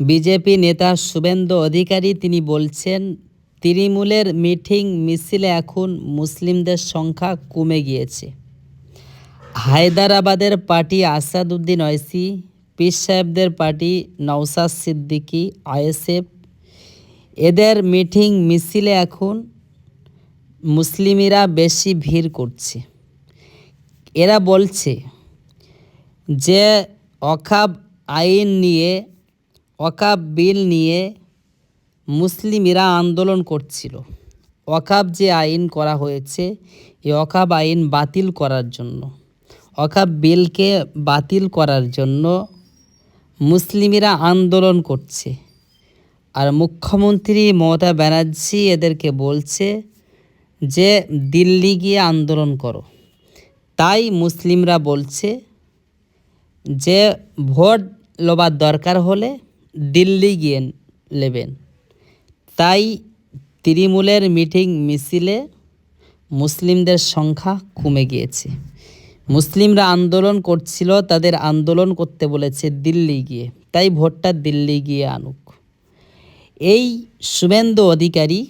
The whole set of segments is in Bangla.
বিজেপি নেতা শুভেন্দু অধিকারী তিনি বলছেন, তৃণমূলের মিটিং মিছিলে এখন মুসলিমদের সংখ্যা কমে গিয়েছে। হায়দারাবাদের পার্টি আসাদুদ্দিন ঐসি পীর সাহেবদের পার্টি নওসাদ সিদ্দিকী, আইএসএফ, এদের মিটিং মিছিলে এখন মুসলিমিরা বেশি ভিড় করছে। এরা বলছে যে অখাব আইন নিয়ে অকাব বিল নিয়ে মুসলিমরা আন্দোলন করছিল। অকাব যে আইন করা হয়েছে এই অকাব আইন বাতিল করার জন্য। অকাব বিলকে বাতিল করার জন্য মুসলিমরা আন্দোলন করছে। আর মুখ্যমন্ত্রী মমতা ব্যানার্জি এদেরকে বলছে যে, দিল্লি গিয়ে আন্দোলন করো। তাই মুসলিমরা বলছে যে, ভোট লোবার দরকার হলে দিল্লি গিয়ে নেবেন। তাই তৃণমূলের মিটিং মিছিলে মুসলিমদের সংখ্যা কমে গিয়েছে। মুসলিমরা আন্দোলন করছিল, তাদের আন্দোলন করতে বলেছে দিল্লি গিয়ে। তাই ভোটটা দিল্লি গিয়ে আনুক। এই শুভেন্দু অধিকারী,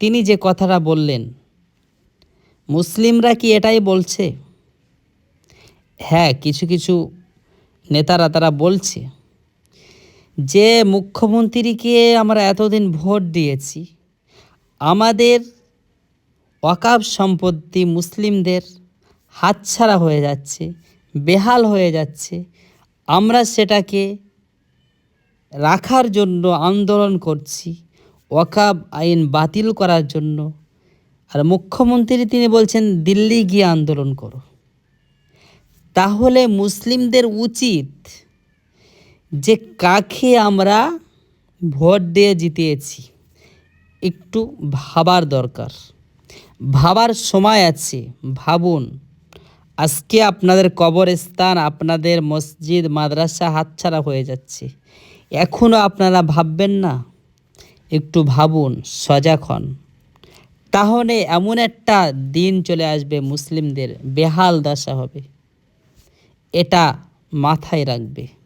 তিনি যে কথাটা বললেন, মুসলিমরা কি এটাই বলছে? হ্যাঁ কিছু কিছু নেতারা তারা বলছে। যে মুখ্যমন্ত্রীকে আমরা এতদিন ভোট দিয়েছি, আমাদের ওয়াকাব সম্পত্তি মুসলিমদের হাতছাড়া হয়ে যাচ্ছে, বেহাল হয়ে যাচ্ছে। আমরা সেটাকে রাখার জন্য আন্দোলন করছি, ওয়াকাব আইন বাতিল করার জন্য। আর মুখ্যমন্ত্রী তিনি বলছেন, দিল্লি গিয়ে আন্দোলন করো। তাহলে মুসলিমদের উচিত যে কাকে আমরা ভোট দিয়ে জিতিয়েছি, একটু ভাবার দরকার। ভাবার সময় আছে, ভাবুন। আজকে আপনাদের কবরস্থান, আপনাদের মসজিদ, মাদ্রাসা হাতছাড়া হয়ে যাচ্ছে। এখনও আপনারা ভাববেন না? একটু ভাবুন, সজাগ হন। তাহলে এমন একটা দিন চলে আসবে, মুসলিমদের বেহাল দশা হবে। এটা মাথায় রাখবে।